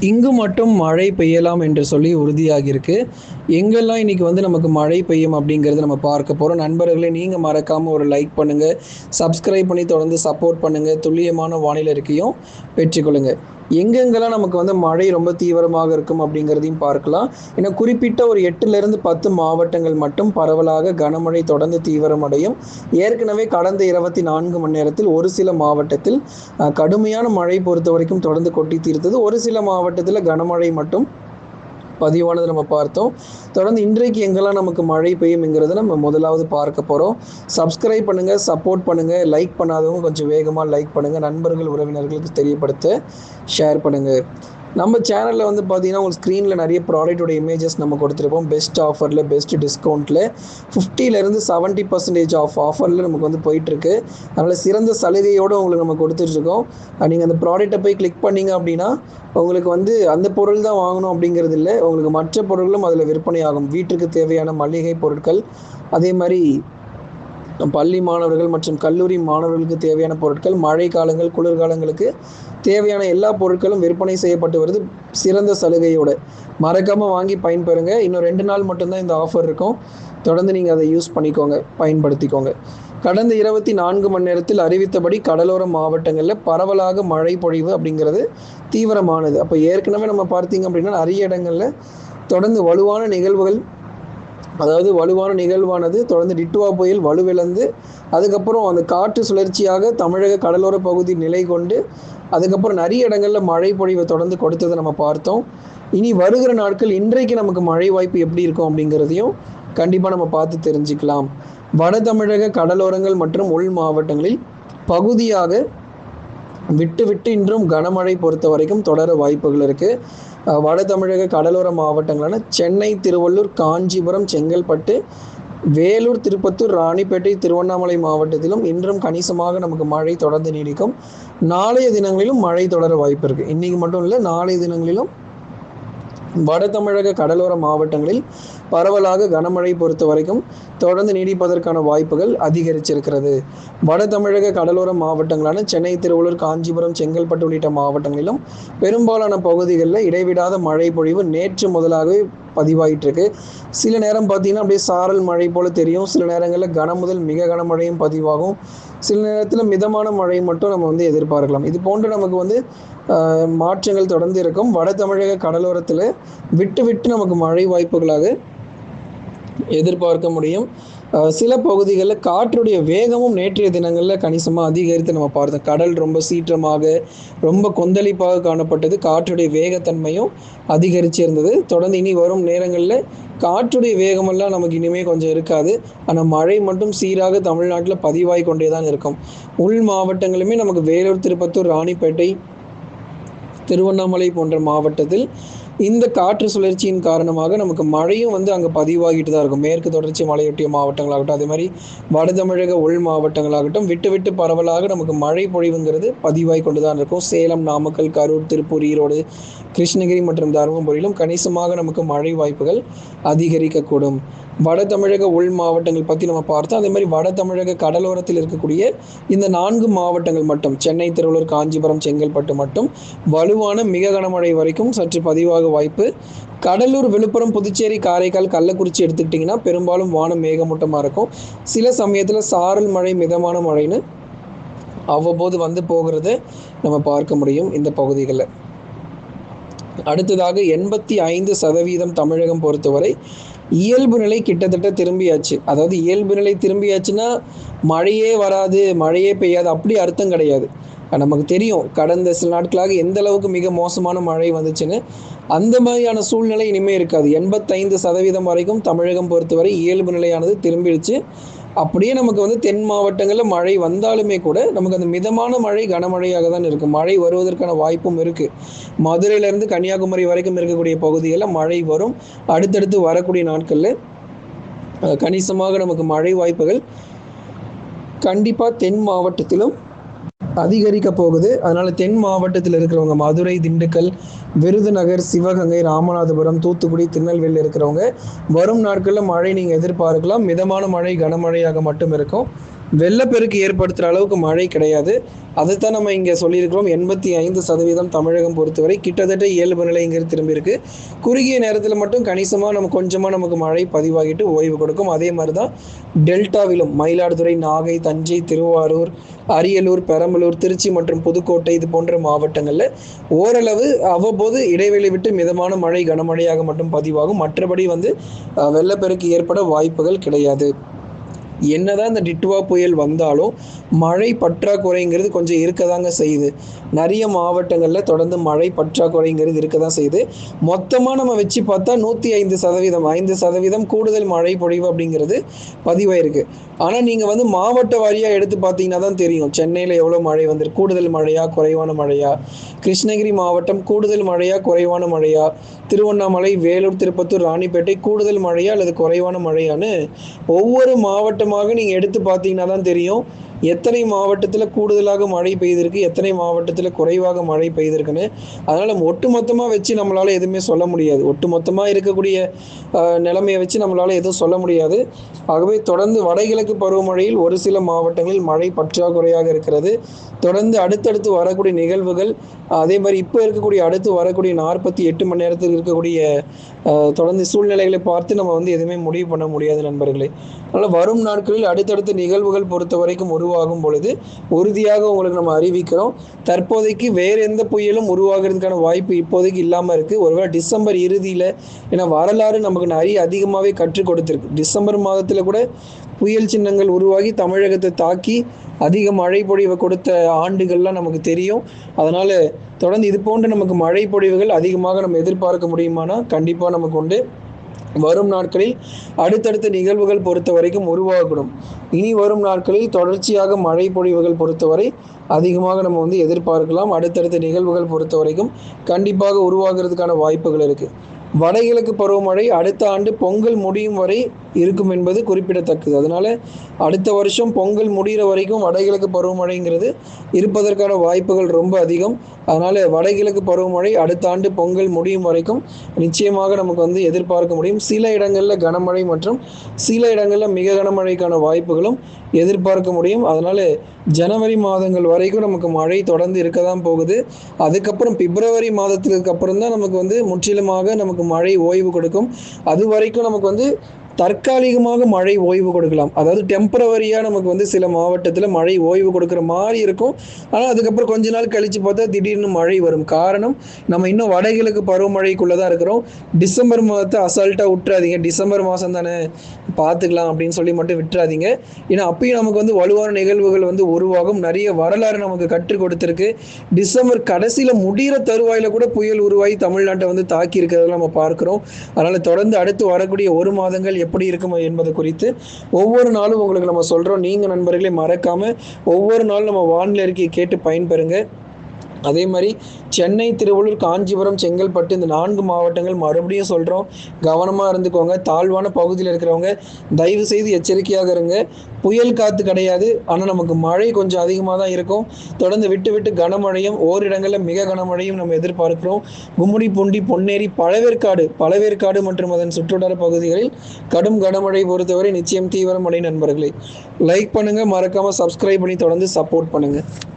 இங்கு மட்டும் மழை பெய்யலாம் என்று சொல்லி உறுதியாகியிருக்கு. எங்கெல்லாம் இன்னைக்கு வந்து நமக்கு மழை பெய்யும் அப்படிங்கிறத நம்ம பார்க்க போகிறோம் நண்பர்களே நீங்கள் மறக்காமல் ஒரு லைக் பண்ணுங்கள் சப்ஸ்கிரைப் பண்ணி தொடர்ந்து சப்போர்ட் பண்ணுங்கள் துல்லியமான வானிலை இருக்கையும் பெற்றுக்கொள்ளுங்கள் எங்கெங்கெல்லாம் நமக்கு வந்து மழை ரொம்ப தீவிரமாக இருக்கும் அப்படிங்கிறதையும் பார்க்கலாம். ஏன்னா குறிப்பிட்ட ஒரு எட்டுலேருந்து பத்து மாவட்டங்கள் மட்டும் பரவலாக கனமழை தொடர்ந்து தீவிரமடையும். ஏற்கனவே கடந்த இருபத்தி நான்கு மணி நேரத்தில் ஒரு சில மாவட்டத்தில் கடுமையான மழை பொறுத்த வரைக்கும் தொடர்ந்து கொட்டி தீர்த்தது. ஒரு சில மாவட்டத்தில் கனமழை மட்டும் பதிவானது நம்ம பார்த்தோம். தொடர்ந்து இன்றைக்கு எங்கெல்லாம் நமக்கு மழை பெய்யும்ங்கிறத நம்ம முதலாவது பார்க்க போகிறோம் சப்ஸ்கிரைப் பண்ணுங்கள் சப்போர்ட் பண்ணுங்கள் லைக் பண்ணாதவங்க கொஞ்சம் வேகமாக லைக் பண்ணுங்கள் நண்பர்கள் உறவினர்களுக்கு தெரியப்படுத்த ஷேர் பண்ணுங்கள் நம்ம சேனலில் வந்து பார்த்தீங்கன்னா உங்களுக்கு ஸ்க்ரீனில் நிறைய ப்ராடக்ட்டோட இமேஜஸ் நம்ம கொடுத்துருப்போம் பெஸ்ட் ஆஃபரில் பெஸ்ட் டிஸ்கவுண்ட்டில் ஃபிஃப்டிலேருந்து செவன்ட்டி பர்சன்டேஜ் ஆஃப் ஆஃபரில் நமக்கு வந்து போயிட்டுருக்கு. அதனால் சிறந்த சலுகையோடு உங்களுக்கு நம்ம கொடுத்துட்ருக்கோம். நீங்கள் அந்த ப்ராடக்ட்டை போய் கிளிக் பண்ணீங்க அப்படின்னா உங்களுக்கு வந்து அந்த பொருள் தான் வாங்கணும் அப்படிங்கிறது இல்லை. உங்களுக்கு மற்ற பொருட்களும் அதில் விற்பனை ஆகும். வீட்டுக்கு தேவையான மளிகை பொருட்கள் அதே மாதிரி பள்ளி மாணவர்கள் மற்றும் கல்லூரி மாணவர்களுக்கு தேவையான பொருட்கள் மழை காலங்கள் குளிர்காலங்களுக்கு தேவையான எல்லா பொருட்களும் விற்பனை செய்யப்பட்டு வருது. சிறந்த சலுகையோட. மறக்காமல் வாங்கி பயன்பெறுங்க. இன்னும் ரெண்டு நாள் மட்டும்தான் இந்த ஆஃபர் இருக்கும். தொடர்ந்து நீங்கள் அதை யூஸ் பண்ணிக்கோங்க. பயன்படுத்திக்கோங்க. கடந்த இருபத்தி நான்கு மணி நேரத்தில் அறிவித்தபடி கடலோர மாவட்டங்களில் பரவலாக மழை பொழிவு அப்படிங்கிறது தீவிரமானது. அப்போ ஏற்கனவே நம்ம பார்த்தீங்க அப்படின்னா நிறைய இடங்களில் தொடர்ந்து வலுவான நிகழ்வுகள் அதாவது வலுவான நிகழ்வானது தொடர்ந்து டிட்டுவா புயல் வலுவிழந்து அதுக்கப்புறம் அந்த காற்று சுழற்சியாக தமிழக கடலோர பகுதி நிலை கொண்டு அதுக்கப்புறம் நிறைய இடங்களில் மழை பொழிவை தொடர்ந்து கொடுத்ததை நம்ம பார்த்தோம். இனி வருகிற நாட்கள் இன்றைக்கு நமக்கு மழை வாய்ப்பு எப்படி இருக்கும் அப்படிங்கிறதையும் கண்டிப்பாக நம்ம பார்த்து தெரிஞ்சுக்கலாம். வட தமிழக கடலோரங்கள் மற்றும் உள் மாவட்டங்களில் பகுதியாக விட்டு விட்டு இன்றும் கனமழை பொறுத்த வரைக்கும் தொடர வாய்ப்புகள் இருக்கு. வட தமிழக கடலோர மாவட்டங்களான சென்னை திருவள்ளூர் காஞ்சிபுரம் செங்கல்பட்டு வேலூர் திருப்பத்தூர் ராணிப்பேட்டை திருவண்ணாமலை மாவட்டத்திலும் இன்றும் கணிசமாக நமக்கு மழை தொடர்ந்து நீடிக்கும். நாளைய தினங்களிலும் மழை தொடர வாய்ப்பு இருக்கு. இன்னைக்கு மட்டும் இல்லை நாளைய தினங்களிலும் வட தமிழக கடலோர மாவட்டங்களில் பரவலாக கனமழை பொறுத்த வரைக்கும் தொடர்ந்து நீடிப்பதற்கான வாய்ப்புகள் அதிகரிச்சிருக்கிறது. வட தமிழக கடலோர மாவட்டங்களான சென்னை திருவள்ளூர் காஞ்சிபுரம் செங்கல்பட்டு உள்ளிட்ட மாவட்டங்களிலும் பெரும்பாலான பகுதிகளில் இடைவிடாத மழை பொழிவு நேற்று முதலாகவே பதிவாயிட்டு இருக்கு சில நேரம் பார்த்தீங்கன்னா அப்படியே சாரல் மழை போல தெரியும். சில நேரங்களில் கன முதல் மிக கனமழையும் பதிவாகும். சில நேரத்தில் மிதமான மழை மட்டும் நம்ம வந்து எதிர்பார்க்கலாம். இது போன்று நமக்கு வந்து ஆஹ், மாற்றங்கள் தொடர்ந்து இருக்கும். வட தமிழக கடலோரத்தில் விட்டு விட்டு நமக்கு மழை வாய்ப்புகளாக எதிர்பார்க்க முடியும். சில பகுதிகளில் காற்றுடைய வேகமும் நேற்றைய தினங்களில் கணிசமாக அதிகரித்து நம்ம பார்த்தோம். கடல் ரொம்ப சீற்றமாக ரொம்ப கொந்தளிப்பாக காணப்பட்டது. காற்றுடைய வேகத்தன்மையும் அதிகரிச்சு இருந்தது. தொடர்ந்து இனி வரும் நேரங்களில் காற்றுடைய வேகமெல்லாம் நமக்கு இனிமே கொஞ்சம் இருக்காது. ஆனால் மழை மட்டும் சீராக தமிழ்நாட்டில் பதிவாய் கொண்டே தான் இருக்கும். உள் மாவட்டங்களுமே நமக்கு வேலூர் திருப்பத்தூர் ராணிப்பேட்டை திருவண்ணாமலை போன்ற மாவட்டத்தில் இந்த காற்று சுழற்சியின் காரணமாக நமக்கு மழையும் வந்து அங்கே பதிவாகிட்டு தான் இருக்கும். மேற்கு தொடர்ச்சி மலையொட்டிய மாவட்டங்களாகட்டும் அதே மாதிரி வட தமிழக உள் மாவட்டங்களாகட்டும் விட்டு விட்டு பரவலாக நமக்கு மழை பொழிவுங்கிறது பதிவாகி கொண்டு தான் இருக்கும். சேலம் நாமக்கல் கரூர் திருப்பூர் ஈரோடு கிருஷ்ணகிரி மற்றும் தருமபுரியிலும் கணிசமாக நமக்கு மழை வாய்ப்புகள் அதிகரிக்கக்கூடும். வட தமிழக உள் மாவட்டங்கள் பற்றி நம்ம பார்த்தோம். அதே மாதிரி வட தமிழக கடலோரத்தில் இருக்கக்கூடிய இந்த நான்கு மாவட்டங்கள் மட்டும் சென்னை திருவள்ளூர் காஞ்சிபுரம் செங்கல்பட்டு மட்டும் வலு வலுவான மிக கனமழை வரைக்கும் சற்று பதிவாக வாய்ப்பு. கடலூர் விழுப்புரம் புதுச்சேரி காரைக்கால் கள்ளக்குறிச்சி எடுத்துக்கிட்டிங்கன்னா பெரும்பாலும் வானம் மேகமூட்டமாக இருக்கும். சில சமயத்தில் சாரல் மழை மிதமான மழைன்னு அவ்வப்போது வந்து போகிறது நம்ம பார்க்க முடியும் இந்த பகுதிகளில். அடுத்ததாக எண்பத்தி ஐந்து சதவீதம் தமிழகம் பொறுத்தவரை இயல்பு நிலை கிட்டத்தட்ட திரும்பியாச்சு. அதாவது இயல்பு நிலை திரும்பியாச்சுன்னா மழையே வராது மழையே பெய்யாது அப்படி அர்த்தம் கிடையாது. நமக்கு தெரியும். கடந்த சில நாட்களாக எந்த அளவுக்கு மிக மோசமான மழை வந்துச்சுன்னு. அந்த மாதிரியான சூழ்நிலை இனிமேல் இருக்காது. எண்பத்தைந்து சதவீதம் வரைக்கும் தமிழகம் பொறுத்தவரை இயல்பு நிலையானது திரும்பிடுச்சு. அப்படியே நமக்கு வந்து தென் மாவட்டங்களில் மழை வந்தாலுமே கூட நமக்கு அந்த மிதமான மழை கனமழையாக தான் இருக்குது மழை வருவதற்கான வாய்ப்பும் இருக்குது மதுரையிலேருந்து கன்னியாகுமரி வரைக்கும் இருக்கக்கூடிய பகுதிகளில் மழை வரும். அடுத்தடுத்து வரக்கூடிய நாட்களில் கணிசமாக நமக்கு மழை வாய்ப்புகள் கண்டிப்பாக தென் மாவட்டத்திலும் அதிகரிக்க போகுது அதனால தென் மாவட்டத்தில் இருக்கிறவங்க மதுரை திண்டுக்கல் விருதுநகர் சிவகங்கை ராமநாதபுரம் தூத்துக்குடி திருநெல்வேலியில் இருக்கிறவங்க வரும் நாட்களில் மழை நீங்கள் எதிர்பார்க்கலாம். மிதமான மழை கனமழையாக மட்டும் இருக்கும். வெள்ளப்பெருக்கு ஏற்படுத்துகிற அளவுக்கு மழை கிடையாது. அதைத்தான் நம்ம இங்கே சொல்லியிருக்கிறோம். எண்பத்தி ஐந்து சதவீதம் தமிழகம் பொறுத்தவரை கிட்டத்தட்ட இயல்பு நிலைங்கிறது திரும்பியிருக்கு. குறுகிய நேரத்தில் மட்டும் கணிசமாக நம்ம கொஞ்சமாக நமக்கு மழை பதிவாகிட்டு ஓய்வு கொடுக்கும். அதே மாதிரி தான் டெல்டாவிலும் மயிலாடுதுறை நாகை தஞ்சை திருவாரூர் அரியலூர் பெரம்பலூர் திருச்சி மற்றும் புதுக்கோட்டை இது போன்ற மாவட்டங்களில் ஓரளவு அவ்வப்போது இடைவெளி விட்டு மிதமான மழை கனமழையாக மட்டும் பதிவாகும். மற்றபடி வந்து வெள்ளப்பெருக்கு ஏற்பட வாய்ப்புகள் கிடையாது. என்னதான் இந்த டிட்டுவா புயல் வந்தாலும் மழை பற்றாக்குறைங்கிறது கொஞ்சம் இருக்கதாங்க செய்யுது. நிறைய மாவட்டங்களில் தொடர்ந்து மழை பற்றாக்குறைங்கிறது இருக்க தான் செய்யுது. மொத்தமாக நம்ம வச்சு பார்த்தா நூற்றி ஐந்து சதவீதம் ஐந்து சதவீதம் கூடுதல் மழை பொழிவு அப்படிங்கிறது பதிவாயிருக்கு. ஆனால் நீங்கள் வந்து மாவட்ட வாரியாக எடுத்து பார்த்தீங்கன்னா தான் தெரியும். சென்னையில் எவ்வளோ மழை வந்திருக்கு? கூடுதல் மழையா குறைவான மழையா? கிருஷ்ணகிரி மாவட்டம் கூடுதல் மழையா குறைவான மழையா? திருவண்ணாமலை வேலூர் திருப்பத்தூர் ராணிப்பேட்டை கூடுதல் மழையா அல்லது குறைவான மழையான்னு ஒவ்வொரு மாவட்டமாக நீங்கள் எடுத்து பார்த்தீங்கன்னா தான் தெரியும். எத்தனை மாவட்டத்தில் கூடுதலாக மழை பெய்திருக்கு எத்தனை மாவட்டத்தில் குறைவாக மழை பெய்திருக்குன்னு அதனால் ஒட்டுமொத்தமாக வச்சு நம்மளால் எதுவுமே சொல்ல முடியாது. ஒட்டுமொத்தமாக இருக்கக்கூடிய நிலைமையை வச்சு நம்மளால் எதுவும் சொல்ல முடியாது. ஆகவே தொடர்ந்து வடகிழக்கு பருவமழையில் ஒரு சில மாவட்டங்களில் மழை பற்றாக்குறையாக இருக்கிறது. தொடர்ந்து அடுத்தடுத்து வரக்கூடிய நிகழ்வுகள் அதே மாதிரி இப்போ இருக்கக்கூடிய அடுத்து வரக்கூடிய நாற்பத்தி எட்டு மணி நேரத்தில் இருக்கக்கூடிய தொடர்ந்து சூழ்நிலைகளை பார்த்து நம்ம வந்து எதுவுமே முடிவு பண்ண முடியாது நண்பர்களே. அதனால் வரும் நாட்களில் அடுத்தடுத்த நிகழ்வுகள் பொறுத்த வரைக்கும் உருவாகும் பொழுது உறுதியாக உங்களுக்கு நம்ம அறிவிக்கிறோம். தற்போதைக்கு வேறு எந்த புயலும் உருவாகிறதுக்கான வாய்ப்பு இப்போதைக்கு இல்லாமல் இருக்குது ஒருவேளை டிசம்பர் இறுதியில் ஏன்னா வரலாறு நமக்கு நிறைய அதிகமாகவே கற்றுக் கொடுத்துருக்கு. டிசம்பர் மாதத்தில் கூட புயல் சின்னங்கள் உருவாகி தமிழகத்தை தாக்கி அதிக மழை பொழிவை கொடுத்த ஆண்டுகள்லாம் நமக்கு தெரியும். அதனால் தொடர்ந்து இது போன்ற நமக்கு மழை பொழிவுகள் அதிகமாக நம்ம எதிர்பார்க்க முடியுமானா கண்டிப்பாக நமக்கு உண்டு. வரும் நாட்களில் அடுத்தடுத்த நிகழ்வுகள் பொறுத்த வரைக்கும் உருவாகணும் இனி வரும் நாட்களில் தொடர்ச்சியாக மழை பொழிவுகள் பொறுத்தவரை அதிகமாக நம்ம வந்து எதிர்பார்க்கலாம். அடுத்தடுத்த நிகழ்வுகள் பொறுத்த வரைக்கும் கண்டிப்பாக உருவாகிறதுக்கான வாய்ப்புகள் இருக்குது வடகிழக்கு பருவமழை அடுத்த ஆண்டு பொங்கல் முடியும் வரை இருக்கும் என்பது குறிப்பிடத்தக்கது. அதனால அடுத்த வருஷம் பொங்கல் முடிகிற வரைக்கும் வடகிழக்கு பருவமழைங்கிறது இருப்பதற்கான வாய்ப்புகள் ரொம்ப அதிகம். அதனால வடகிழக்கு பருவமழை அடுத்த ஆண்டு பொங்கல் முடியும் வரைக்கும் நிச்சயமாக நமக்கு வந்து எதிர்பார்க்க முடியும். சில இடங்களில் கனமழை மற்றும் சில இடங்களில் மிக கனமழைக்கான வாய்ப்புகளும் எதிர்பார்க்க முடியும். அதனால ஜனவரி மாதங்கள் வரைக்கும் நமக்கு மழை தொடர்ந்து இருக்க தான் போகுது. அதுக்கப்புறம் பிப்ரவரி மாதத்துக்கு அப்புறம் தான் நமக்கு வந்து முற்றிலுமாக நமக்கு மழை ஓய்வு கொடுக்கும். அது வரைக்கும் நமக்கு வந்து தற்காலிகமாக மழை ஓய்வு கொடுக்கலாம். அதாவது டெம்பரவரியாக நமக்கு வந்து சில மாவட்டத்தில் மழை ஓய்வு கொடுக்குற மாதிரி இருக்கும். ஆனால் அதுக்கப்புறம் கொஞ்ச நாள் கழித்து பார்த்தா திடீர்னு மழை வரும். காரணம் நம்ம இன்னும் வடகிழக்கு பருவமழைக்குள்ளே தான் இருக்கிறோம். டிசம்பர் மாதத்தை அசால்ட்டாக விட்டுறாதீங்க டிசம்பர் மாதம் தானே பார்த்துக்கலாம் அப்படின்னு சொல்லி மட்டும் விட்டுறாதீங்க. ஏன்னா அப்பயும் நமக்கு வந்து வலுவான நிகழ்வுகள் வந்து உருவாகும். நிறைய வரலாறு நமக்கு கற்றுக் கொடுத்துருக்கு. டிசம்பர் கடைசியில் முடிகிற தருவாயில் கூட புயல் உருவாகி தமிழ்நாட்டை வந்து தாக்கி இருக்கிறதெல்லாம் நம்ம பார்க்குறோம். அதனால் தொடர்ந்து அடுத்து வரக்கூடிய ஒரு மாதங்கள் எப்படி இருக்கும் என்பது குறித்து ஒவ்வொரு நாளும் உங்களுக்கு நம்ம சொல்கிறோம் நீங்கள் நண்பர்களே மறக்காமல் ஒவ்வொரு நாளும் நம்ம வானிலை அறிக்கையை கேட்டு பயன்பெறுங்க. அதே மாதிரி சென்னை திருவள்ளூர் காஞ்சிபுரம் செங்கல்பட்டு இந்த நான்கு மாவட்டங்கள் மறுபடியும் சொல்கிறோம் கவனமாக இருந்துக்கோங்க. தாழ்வான பகுதியில் இருக்கிறவங்க தயவு செய்து எச்சரிக்கையாக இருங்க. புயல் காற்று கிடையாது. ஆனால் நமக்கு மழை கொஞ்சம் அதிகமாக தான் இருக்கும். தொடர்ந்து விட்டு விட்டு கனமழையும் ஓரிடங்களில் மிக கனமழையும் நம்ம எதிர்பார்க்கிறோம். கும்முடி பூண்டி பொன்னேரி பழவேற்காடு பழவேற்காடு மற்றும் அதன் சுற்றுவட்டார பகுதிகளில் கடும் கனமழை பொறுத்தவரை நிச்சயம் தீவிரமடை நண்பர்களே. லைக் பண்ணுங்கள் மறக்காமல் சப்ஸ்கிரைப் பண்ணி தொடர்ந்து சப்போர்ட் பண்ணுங்கள்